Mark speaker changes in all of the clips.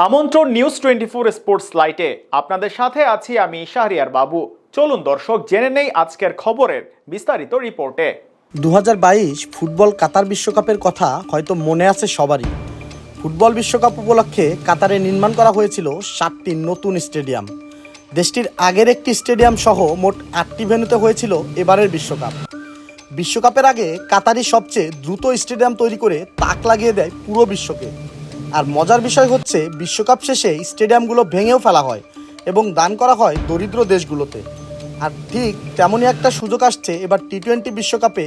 Speaker 1: আমন্ত্রণ news twenty four sports লাইটে আপনাদের সাথে আছি আমি শাহরিয়ার বাবু। চলুন দর্শক, জেনে নেই আজকের খবরের বিস্তারিত রিপোর্টে।
Speaker 2: দু হাজার বাইশ ফুটবল কাতার বিশ্বকাপের কথা হয়তো মনে আছে সবারই। ফুটবল বিশ্বকাপ উপলক্ষে কাতারে নির্মাণ করা হয়েছিল সাতটি নতুন স্টেডিয়াম। দেশটির আগের একটি স্টেডিয়াম সহ মোট আটটি ভেন্যুতে হয়েছিল এবারের বিশ্বকাপ। বিশ্বকাপের আগে কাতারি সবচেয়ে দ্রুত স্টেডিয়াম তৈরি করে তাক লাগিয়ে দেয় পুরো বিশ্বকে। আর মজার বিষয় হচ্ছে, বিশ্বকাপ শেষে স্টেডিয়ামগুলো ভেঙেও ফেলা হয় এবং দান করা হয় দরিদ্র দেশগুলোতে। আর ঠিক তেমনই একটা সুযোগ আসছে এবার টি টোয়েন্টি বিশ্বকাপে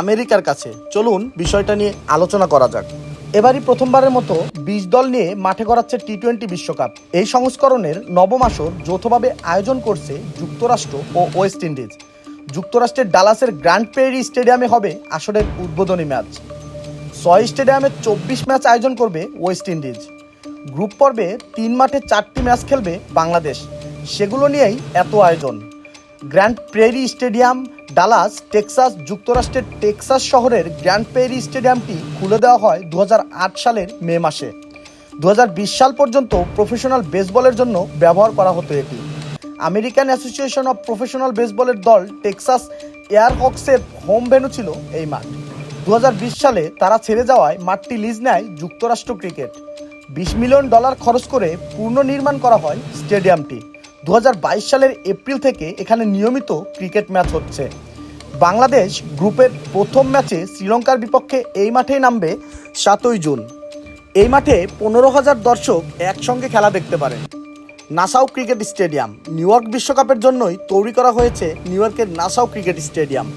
Speaker 2: আমেরিকার কাছে। চলুন বিষয়টা নিয়ে আলোচনা করা যাক। এবারই প্রথমবারের মতো বিশ দল নিয়ে মাঠে গড়াচ্ছে টি টোয়েন্টি বিশ্বকাপ। এই সংস্করণের নবম আসর যৌথভাবে আয়োজন করছে যুক্তরাষ্ট্র ও ওয়েস্ট ইন্ডিজ। যুক্তরাষ্ট্রের ডালাসের গ্র্যান্ড প্রেরি স্টেডিয়ামে হবে আসরের উদ্বোধনী ম্যাচ। ছয় স্টেডিয়ামে চব্বিশ ম্যাচ আয়োজন করবে ওয়েস্ট ইন্ডিজ। গ্রুপ পর্বে তিন মাঠে চারটি ম্যাচ খেলবে বাংলাদেশ। সেগুলো নিয়েই এত আয়োজন। Grand prairie stadium, Dallas, Texas যুক্তরাষ্ট্রের টেক্সাস শহরের গ্র্যান্ড প্রেরি স্টেডিয়ামটি খুলে দেওয়া হয় দু হাজার আট সালের মে মাসে। দু হাজার বিশ সাল পর্যন্ত প্রফেশনাল বেসবলের জন্য ব্যবহার করা হতো এটি। আমেরিকান অ্যাসোসিয়েশন অফ প্রফেশনাল বেসবলের দল টেক্সাস এয়ার হকসের হোম ভেন্যু ছিল এই মাঠ। দু হাজার বিশ সালে তারা ছেড়ে যাওয়ায় মাঠটি লিজ নেয় যুক্তরাষ্ট্র ক্রিকেট। বিশ মিলিয়ন ডলার খরচ করে পুনর্নির্মাণ করা হয় স্টেডিয়ামটি। দু হাজার বাইশ সালের এপ্রিল থেকে এখানে নিয়মিত ক্রিকেট ম্যাচ হচ্ছে। বাংলাদেশ গ্রুপের প্রথম ম্যাচে শ্রীলঙ্কার বিপক্ষে এই মাঠেই নামবে সাতই জুন। এই মাঠে পনেরো হাজার দর্শক একসঙ্গে খেলা দেখতে পারেন। Nassau cricket stadium, New York বিশ্বকাপের জন্যই তৈরি করা হয়েছে নিউ ইয়র্কের নাসাও ক্রিকেট স্টেডিয়াম।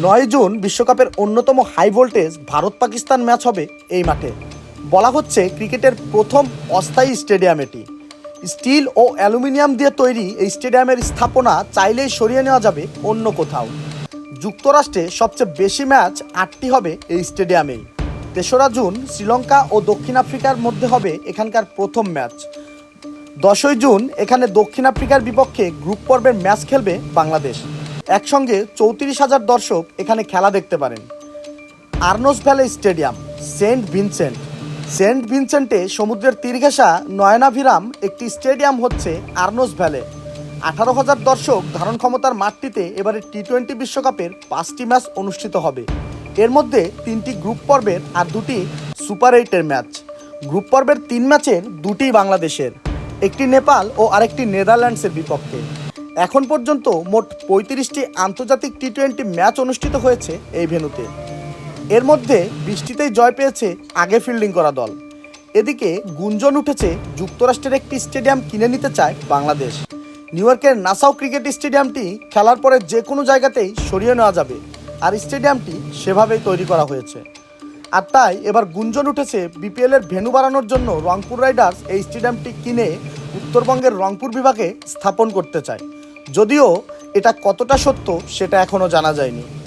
Speaker 2: নয় জুন বিশ্বকাপের অন্যতম high voltage Bharat Pakistan match হবে এই মাঠে। বলা হচ্ছে ক্রিকেটের প্রথম অস্থায়ী স্টেডিয়াম এটি। স্টিল ও অ্যালুমিনিয়াম দিয়ে তৈরি এই স্টেডিয়ামের স্থাপনা চাইলেই সরিয়ে নেওয়া যাবে অন্য কোথাও। যুক্তরাষ্ট্রে সবচেয়ে বেশি ম্যাচ আটটি হবে এই স্টেডিয়ামেই তেসরা জুন শ্রীলঙ্কা ও দক্ষিণ আফ্রিকার মধ্যে হবে এখানকার প্রথম ম্যাচ দশই জুন এখানে দক্ষিণ আফ্রিকার বিপক্ষে গ্রুপ পর্বের ম্যাচ খেলবে বাংলাদেশ। একসঙ্গে চৌত্রিশ হাজার দর্শক এখানে খেলা দেখতে পারেন। Arnos Vale stadium, Saint Vincent. Saint ভিনসেন্টে সমুদ্রের তীর ঘেঁষা নয়নাভিরাম একটি স্টেডিয়াম হচ্ছে আর্নোস ভ্যালে। আঠারো হাজার দর্শক ধারণ ক্ষমতার মাঠটিতে এবারে টি টোয়েন্টি বিশ্বকাপের পাঁচটি ম্যাচ অনুষ্ঠিত হবে। এর মধ্যে তিনটি গ্রুপ পর্বের আর দুটি সুপার এইটের ম্যাচ। গ্রুপ পর্বের তিন ম্যাচের দুটি বাংলাদেশের, একটি নেপাল ও আরেকটি নেদারল্যান্ডসের বিপক্ষে। এখন পর্যন্ত মোট পঁয়ত্রিশটি আন্তর্জাতিক টি টোয়েন্টি ম্যাচ অনুষ্ঠিত হয়েছে এই ভেন্যুতে। এর মধ্যে বৃষ্টিতেই জয় পেয়েছে আগে ফিল্ডিং করা দল। এদিকে গুঞ্জন উঠেছে যুক্তরাষ্ট্রের একটি স্টেডিয়াম কিনে নিতে চায় বাংলাদেশ। নিউ ইয়র্কের নাসাউ ক্রিকেট স্টেডিয়ামটি খেলার পরে যে কোনো জায়গাতেই সরিয়ে নেওয়া যাবে। আর স্টেডিয়ামটি সেভাবেই তৈরি করা হয়েছে। আর তাই এবার গুঞ্জন উঠেছে বিপিএল এর ভেন্যু বাড়ানোর জন্য রংপুর রাইডার্স এই স্টেডিয়ামটি কিনে উত্তরবঙ্গের রংপুর বিভাগে স্থাপন করতে চায়। যদিও এটা কতটা সত্য সেটা এখনও জানা যায়নি।